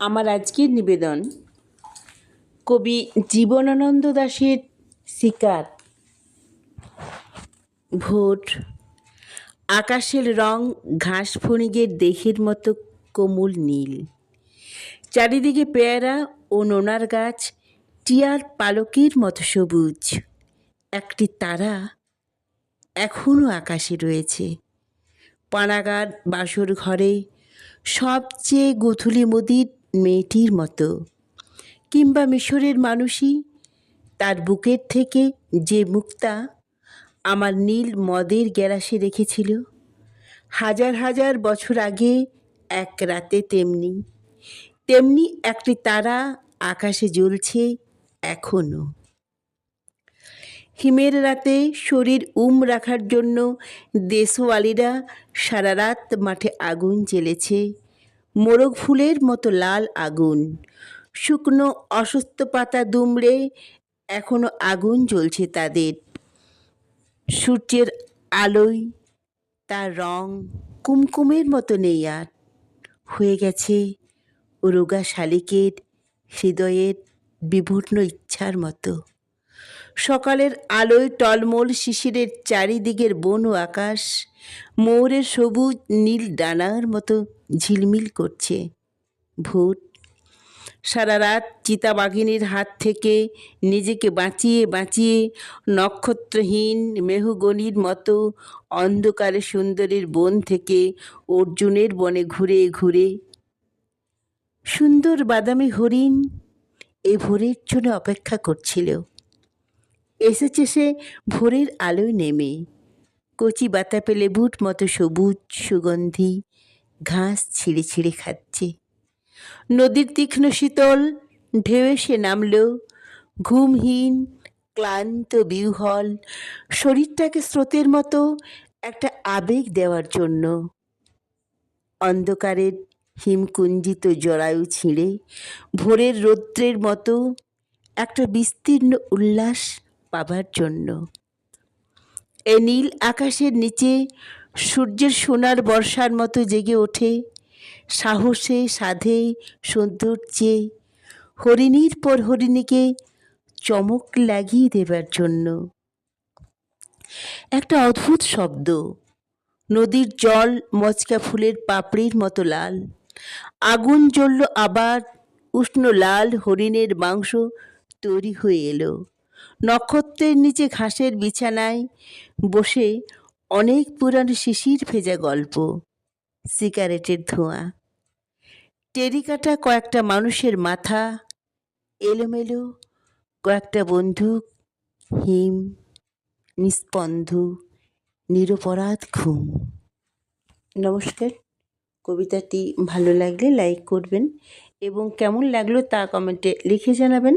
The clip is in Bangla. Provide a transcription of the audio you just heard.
আমার আজকের নিবেদন, কবি জীবনানন্দ দাশের শিকার। ভোট, আকাশের রং ঘাস ফণিগের দেহের মতো কোমল নীল। চারিদিকে পেয়ারা ও নোনার গাছ টিয়ার পালকের মতো সবুজ। একটি তারা এখনও আকাশে রয়েছে। পানাগার বাসর ঘরে সবচেয়ে গোথুলি মদির মেয়েটির মতো। কিংবা মিশরের মানুষই তার বুকের থেকে যে মুক্তা আমার নীল মদের গ্যালাসে রেখেছিল। হাজার হাজার বছর আগে এক রাতে তেমনি তেমনি একটি তারা আকাশে জ্বলছে এখনও হিমের রাতে শরীর উম রাখার জন্য দেশওয়ালিরা সারা রাত মাঠে আগুন জ্বেলেছে। মোরগ ফুলের মতো লাল আগুন। শুকনো অসুস্থ পাতা দুমড়ে এখনও আগুন জ্বলছে তাদের। সূর্যের আলোয় তার রং কুমকুমের মতো নেই আর। হয়ে গেছে রোগা শালিকের হৃদয়ের বিবর্ণ ইচ্ছার মতো। সকালের আলোয় টলমল শিশিরের চারিদিকের বন আকাশ, ময়ূরের সবুজ নীল ডানার মতো ঝিলমিল করছে। ভূত, সারা রাত চিতাবাঘিনীর হাত থেকে নিজেকে বাঁচিয়ে বাঁচিয়ে নক্ষত্রহীন মেহুগণির মতো অন্ধকারে সুন্দরীর বন থেকে অর্জুনের বনে ঘুরে ঘুরে। সুন্দর বাদামি হরিণ এ ভোরের জন্য অপেক্ষা করছিল। এসেছে সে ভোরের আলোয় নেমে। কচি বাতাপে লেবুর মতো সবুজ সুগন্ধি ঘাস ছিঁড়ে ছিঁড়ে খাচ্ছে। নদীর তীক্ষ্ণ শীতল ঢেউ এসে নামল। ঘুমহীন, ক্লান্ত, বিহ্বল, শরীরটাকে স্রোতের মতো একটা আবেগ দেওয়ার জন্য। অন্ধকারের হিমকুঞ্জিত জরায়ু ছিঁড়ে ভোরের রৌদ্রের মতো একটা বিস্তীর্ণ উল্লাস পাবার জন্য। এ নীল আকাশের নিচে সূর্যের সোনার বর্ষার মতো জেগে ওঠে। সাহসে সাধে সৌন্দর্যে হরিণীর পর হরিণীকে চমক লাগিয়ে দেবার জন্য। একটা অদ্ভুত শব্দ। নদীর জল মচকা ফুলের পাপড়ির মতো লাল। আগুন জ্বলল আবার উষ্ণ লাল হরিণের মাংস তৈরি হয়ে এলো। নক্ষত্রের নিচে ঘাসের বিছানায় বসে অনেক পুরানো শিশির ভেজা গল্প। সিগারেটের ধোঁয়া। টেরিকাটা কয়েকটা মানুষের মাথা। এলোমেলো কয়েকটা বন্দুক। হিম নিস্পন্দ নিরপরাধ ঘুম। নমস্কার। কবিতাটি ভালো লাগলে লাইক করবেন এবং কেমন লাগল তা কমেন্টে লিখে জানাবেন।